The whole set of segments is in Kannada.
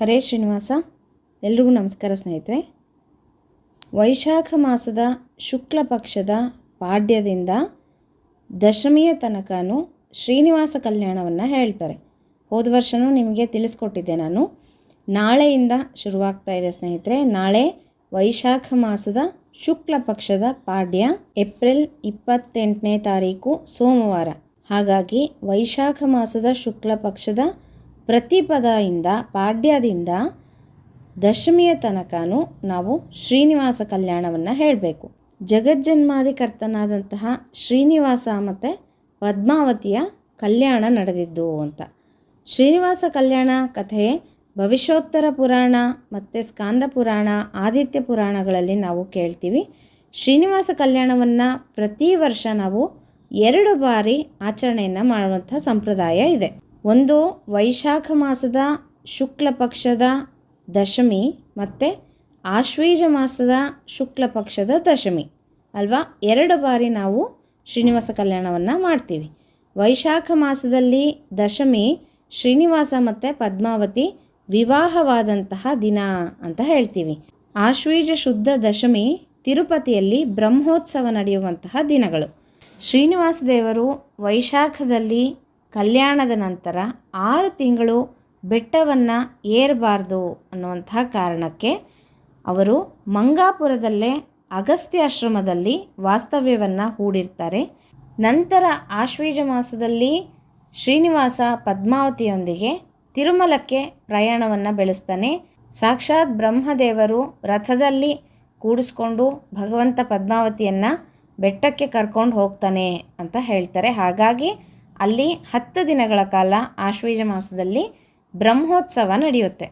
ಹರೇ ಶ್ರೀನಿವಾಸ, ಎಲ್ರಿಗೂ ನಮಸ್ಕಾರ ಸ್ನೇಹಿತರೆ. ವೈಶಾಖ ಮಾಸದ ಶುಕ್ಲ ಪಕ್ಷದ ಪಾಡ್ಯದಿಂದ ದಶಮಿಯ ತನಕನೂ ಶ್ರೀನಿವಾಸ ಕಲ್ಯಾಣವನ್ನು ಹೇಳ್ತಾರೆ. ಹೋದ ವರ್ಷವೂ ನಿಮಗೆ ತಿಳಿಸ್ಕೊಟ್ಟಿದ್ದೆ ನಾನು. ನಾಳೆಯಿಂದ ಶುರುವಾಗ್ತಾ ಇದೆ ಸ್ನೇಹಿತರೆ. ನಾಳೆ ವೈಶಾಖ ಮಾಸದ ಶುಕ್ಲ ಪಕ್ಷದ ಪಾಡ್ಯ ಏಪ್ರಿಲ್ ಇಪ್ಪತ್ತೆಂಟನೇ ತಾರೀಕು ಸೋಮವಾರ. ಹಾಗಾಗಿ ವೈಶಾಖ ಮಾಸದ ಶುಕ್ಲ ಪಕ್ಷದ ಪ್ರತಿಪದದಿಂದ, ಪಾಡ್ಯದಿಂದ ದಶಮಿಯ ತನಕನೂ ನಾವು ಶ್ರೀನಿವಾಸ ಕಲ್ಯಾಣವನ್ನು ಹೇಳಬೇಕು. ಜಗಜ್ಜನ್ಮಾಧಿಕರ್ತನಾದಂತಹ ಶ್ರೀನಿವಾಸ ಮತ್ತು ಪದ್ಮಾವತಿಯ ಕಲ್ಯಾಣ ನಡೆದಿದ್ದು ಅಂತ. ಶ್ರೀನಿವಾಸ ಕಲ್ಯಾಣ ಕಥೆ ಭವಿಷ್ಯೋತ್ತರ ಪುರಾಣ ಮತ್ತು ಸ್ಕಾಂದ ಪುರಾಣ, ಆದಿತ್ಯ ಪುರಾಣಗಳಲ್ಲಿ ನಾವು ಕೇಳ್ತೀವಿ. ಶ್ರೀನಿವಾಸ ಕಲ್ಯಾಣವನ್ನು ಪ್ರತಿ ವರ್ಷ ನಾವು ಎರಡು ಬಾರಿ ಆಚರಣೆಯನ್ನು ಮಾಡುವಂಥ ಸಂಪ್ರದಾಯ ಇದೆ. ಒಂದು ವೈಶಾಖ ಮಾಸದ ಶುಕ್ಲ ಪಕ್ಷದ ದಶಮಿ ಮತ್ತು ಆಶ್ವೀಜ ಮಾಸದ ಶುಕ್ಲ ಪಕ್ಷದ ದಶಮಿ. ಅಲ್ವಾ? ಎರಡು ಬಾರಿ ನಾವು ಶ್ರೀನಿವಾಸ ಕಲ್ಯಾಣವನ್ನು ಮಾಡ್ತೀವಿ. ವೈಶಾಖ ಮಾಸದಲ್ಲಿ ದಶಮಿ, ಶ್ರೀನಿವಾಸ ಮತ್ತು ಪದ್ಮಾವತಿ ವಿವಾಹವಾದಂತಹ ದಿನ ಅಂತ ಹೇಳ್ತೀವಿ. ಆಶ್ವೀಜ ಶುದ್ಧ ದಶಮಿ ತಿರುಪತಿಯಲ್ಲಿ ಬ್ರಹ್ಮೋತ್ಸವ ನಡೆಯುವಂತಹ ದಿನಗಳು. ಶ್ರೀನಿವಾಸ ದೇವರು ವೈಶಾಖದಲ್ಲಿ ಕಲ್ಯಾಣದ ನಂತರ ಆರು ತಿಂಗಳು ಬೆಟ್ಟವನ್ನು ಏರಬಾರ್ದು ಅನ್ನುವಂಥ ಕಾರಣಕ್ಕೆ ಅವರು ಮಂಗಾಪುರದಲ್ಲೇ ಅಗಸ್ತ್ಯ ಆಶ್ರಮದಲ್ಲಿ ವಾಸ್ತವ್ಯವನ್ನು ಹೂಡಿರ್ತಾರೆ. ನಂತರ ಆಶ್ವೀಜ ಮಾಸದಲ್ಲಿ ಶ್ರೀನಿವಾಸ ಪದ್ಮಾವತಿಯೊಂದಿಗೆ ತಿರುಮಲಕ್ಕೆ ಪ್ರಯಾಣವನ್ನು ಬೆಳೆಸ್ತಾನೆ. ಸಾಕ್ಷಾತ್ ಬ್ರಹ್ಮದೇವರು ರಥದಲ್ಲಿ ಕೂಡಿಸ್ಕೊಂಡು ಭಗವಂತ ಪದ್ಮಾವತಿಯನ್ನು ಬೆಟ್ಟಕ್ಕೆ ಕರ್ಕೊಂಡು ಹೋಗ್ತಾನೆ ಅಂತ ಹೇಳ್ತಾರೆ. ಹಾಗಾಗಿ ಅಲ್ಲಿ ಹತ್ತು ದಿನಗಳ ಕಾಲ ಆಶ್ವೀಜ ಮಾಸದಲ್ಲಿ ಬ್ರಹ್ಮೋತ್ಸವ ನಡೆಯುತ್ತೆ.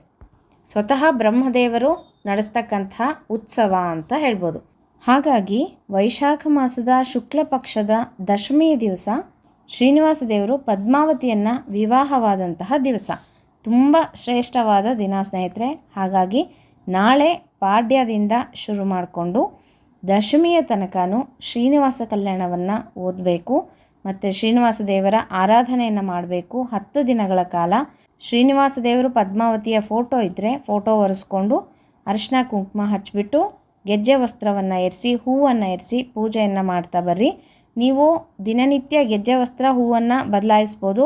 ಸ್ವತಃ ಬ್ರಹ್ಮದೇವರು ನಡೆಸ್ತಕ್ಕಂಥ ಉತ್ಸವ ಅಂತ ಹೇಳ್ಬೋದು. ಹಾಗಾಗಿ ವೈಶಾಖ ಮಾಸದ ಶುಕ್ಲ ಪಕ್ಷದ ದಶಮಿ ದಿವಸ ಶ್ರೀನಿವಾಸ ದೇವರು ಪದ್ಮಾವತಿಯನ್ನು ವಿವಾಹವಾದಂತಹ ದಿವಸ. ತುಂಬ ಶ್ರೇಷ್ಠವಾದ ದಿನ ಸ್ನೇಹಿತರೆ. ಹಾಗಾಗಿ ನಾಳೆ ಪಾಡ್ಯದಿಂದ ಶುರು ಮಾಡಿಕೊಂಡು ದಶಮಿಯ ತನಕನೂ ಶ್ರೀನಿವಾಸ ಕಲ್ಯಾಣವನ್ನು ಓದಬೇಕು. ಮತ್ತು ಶ್ರೀನಿವಾಸ ದೇವರ ಆರಾಧನೆಯನ್ನು ಮಾಡಬೇಕು. ಹತ್ತು ದಿನಗಳ ಕಾಲ ಶ್ರೀನಿವಾಸ ದೇವರು ಪದ್ಮಾವತಿಯ ಫೋಟೋ ಇದ್ದರೆ ಫೋಟೋ ಒರೆಸ್ಕೊಂಡು ಅರಿಶಿನ ಕುಂಕುಮ ಹಚ್ಚಿಬಿಟ್ಟು ಗೆಜ್ಜೆ ವಸ್ತ್ರವನ್ನು ಎರಿಸಿ ಹೂವನ್ನು ಎರಿಸಿ ಪೂಜೆಯನ್ನು ಮಾಡ್ತಾ ಬರ್ರಿ. ನೀವು ದಿನನಿತ್ಯ ಗೆಜ್ಜೆ ವಸ್ತ್ರ, ಹೂವನ್ನು ಬದಲಾಯಿಸ್ಬೋದು.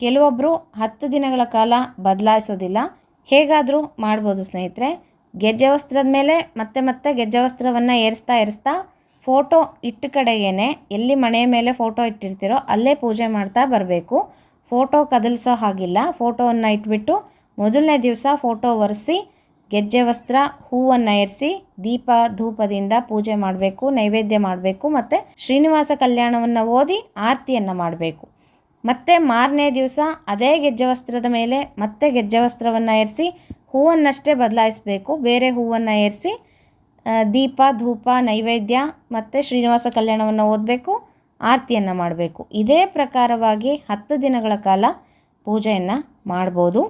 ಕೆಲವೊಬ್ಬರು ಹತ್ತು ದಿನಗಳ ಕಾಲ ಬದಲಾಯಿಸೋದಿಲ್ಲ. ಹೇಗಾದರೂ ಮಾಡ್ಬೋದು ಸ್ನೇಹಿತರೆ. ಗೆಜ್ಜೆ ವಸ್ತ್ರದ ಮೇಲೆ ಮತ್ತೆ ಮತ್ತೆ ಗೆಜ್ಜೆ ವಸ್ತ್ರವನ್ನು ಏರಿಸ್ತಾ ಏರಿಸ್ತಾ ಫೋಟೋ ಇಟ್ಟ ಕಡೆಗೇನೆ ಎಲ್ಲಿ ಮಣೆಯ ಮೇಲೆ ಫೋಟೋ ಇಟ್ಟಿರ್ತೀರೋ ಅಲ್ಲೇ ಪೂಜೆ ಮಾಡ್ತಾ ಬರಬೇಕು. ಫೋಟೋ ಕದಲಿಸೋ ಹಾಗಿಲ್ಲ. ಫೋಟೋವನ್ನು ಇಟ್ಬಿಟ್ಟು ಮೊದಲನೇ ದಿವಸ ಫೋಟೋ ಒರೆಸಿ, ಗೆಜ್ಜೆ ವಸ್ತ್ರ, ಹೂವನ್ನು ಏರಿಸಿ, ದೀಪ ಧೂಪದಿಂದ ಪೂಜೆ ಮಾಡಬೇಕು, ನೈವೇದ್ಯ ಮಾಡಬೇಕು ಮತ್ತು ಶ್ರೀನಿವಾಸ ಕಲ್ಯಾಣವನ್ನು ಓದಿ ಆರತಿಯನ್ನು ಮಾಡಬೇಕು. ಮತ್ತು ಮಾರನೇ ದಿವಸ ಅದೇ ಗೆಜ್ಜೆ ವಸ್ತ್ರದ ಮೇಲೆ ಮತ್ತೆ ಗೆಜ್ಜೆ ವಸ್ತ್ರವನ್ನು ಏರಿಸಿ, ಹೂವನ್ನಷ್ಟೇ ಬದಲಾಯಿಸಬೇಕು. ಬೇರೆ ಹೂವನ್ನು ಏರಿಸಿ ದೀಪ, ಧೂಪ, ನೈವೇದ್ಯ ಮತ್ತು ಶ್ರೀನಿವಾಸ ಕಲ್ಯಾಣವನ್ನು ಓದಬೇಕು, ಆರತಿಯನ್ನು ಮಾಡಬೇಕು. ಇದೇ ಪ್ರಕಾರವಾಗಿ ಹತ್ತು ದಿನಗಳ ಕಾಲ ಪೂಜೆಯನ್ನು ಮಾಡ್ಬೋದು.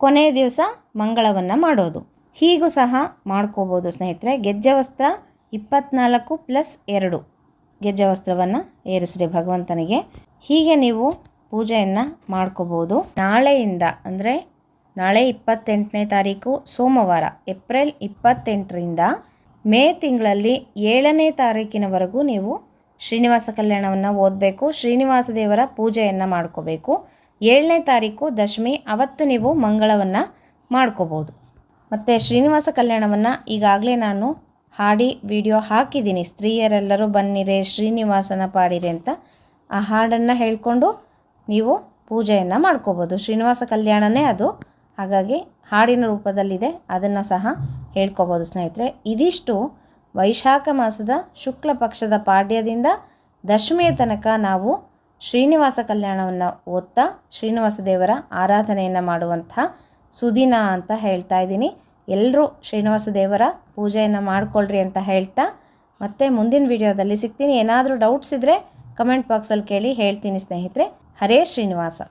ಕೊನೆಯ ದಿವಸ ಮಂಗಳವನ್ನು ಮಾಡೋದು. ಹೀಗೂ ಸಹ ಮಾಡ್ಕೋಬೋದು ಸ್ನೇಹಿತರೆ. ಗೆಜ್ಜೆ ವಸ್ತ್ರ ಇಪ್ಪತ್ನಾಲ್ಕು ಪ್ಲಸ್ ಎರಡು ಗೆಜ್ಜೆ ವಸ್ತ್ರವನ್ನು ಏರಿಸ್ರಿ ಭಗವಂತನಿಗೆ. ಹೀಗೆ ನೀವು ಪೂಜೆಯನ್ನು ಮಾಡ್ಕೋಬೋದು. ನಾಳೆಯಿಂದ ಅಂದರೆ ನಾಳೆ ಇಪ್ಪತ್ತೆಂಟನೇ ತಾರೀಕು ಸೋಮವಾರ, ಏಪ್ರಿಲ್ ಇಪ್ಪತ್ತೆಂಟರಿಂದ ಮೇ ತಿಂಗಳಲ್ಲಿ ಏಳನೇ ತಾರೀಕಿನವರೆಗೂ ನೀವು ಶ್ರೀನಿವಾಸ ಕಲ್ಯಾಣವನ್ನು ಓದಬೇಕು, ಶ್ರೀನಿವಾಸ ದೇವರ ಪೂಜೆಯನ್ನು ಮಾಡ್ಕೋಬೇಕು. ಏಳನೇ ತಾರೀಕು ದಶಮಿ, ಅವತ್ತು ನೀವು ಮಂಗಳವನ್ನು ಮಾಡ್ಕೋಬೋದು. ಮತ್ತು ಶ್ರೀನಿವಾಸ ಕಲ್ಯಾಣವನ್ನು ಈಗಾಗಲೇ ನಾನು ಹಾಡಿ, ವಿಡಿಯೋ ಹಾಕಿದ್ದೀನಿ. ಸ್ತ್ರೀಯರೆಲ್ಲರೂ ಬನ್ನಿರೆ, ಶ್ರೀನಿವಾಸನ ಪಾಡಿರಿ ಅಂತ ಆ ಹಾಡನ್ನು ಹೇಳಿಕೊಂಡು ನೀವು ಪೂಜೆಯನ್ನು ಮಾಡ್ಕೋಬೋದು. ಶ್ರೀನಿವಾಸ ಕಲ್ಯಾಣನೇ ಅದು. ಹಾಗಾಗಿ ಹಾಡಿನ ರೂಪದಲ್ಲಿದೆ. ಅದನ್ನು ಸಹ ಹೇಳ್ಕೊಬೋದು ಸ್ನೇಹಿತರೆ. ಇದಿಷ್ಟು ವೈಶಾಖ ಮಾಸದ ಶುಕ್ಲ ಪಕ್ಷದ ಪಾಡ್ಯದಿಂದ ದಶಮಿಯ ತನಕ ನಾವು ಶ್ರೀನಿವಾಸ ಕಲ್ಯಾಣವನ್ನು ಓದ್ತಾ ಶ್ರೀನಿವಾಸ ದೇವರ ಆರಾಧನೆಯನ್ನು ಮಾಡುವಂಥ ಸುದಿನ ಅಂತ ಹೇಳ್ತಾ ಇದ್ದೀನಿ. ಎಲ್ಲರೂ ಶ್ರೀನಿವಾಸ ದೇವರ ಪೂಜೆಯನ್ನು ಮಾಡಿಕೊಳ್ಳ್ರಿ ಅಂತ ಹೇಳ್ತಾ ಮತ್ತೆ ಮುಂದಿನ ವಿಡಿಯೋದಲ್ಲಿ ಸಿಗ್ತೀನಿ. ಏನಾದರೂ ಡೌಟ್ಸ್ ಇದ್ದರೆ ಕಮೆಂಟ್ ಬಾಕ್ಸಲ್ಲಿ ಕೇಳಿ ಹೇಳ್ತೀನಿ ಸ್ನೇಹಿತರೆ. ಹರೇ ಶ್ರೀನಿವಾಸ.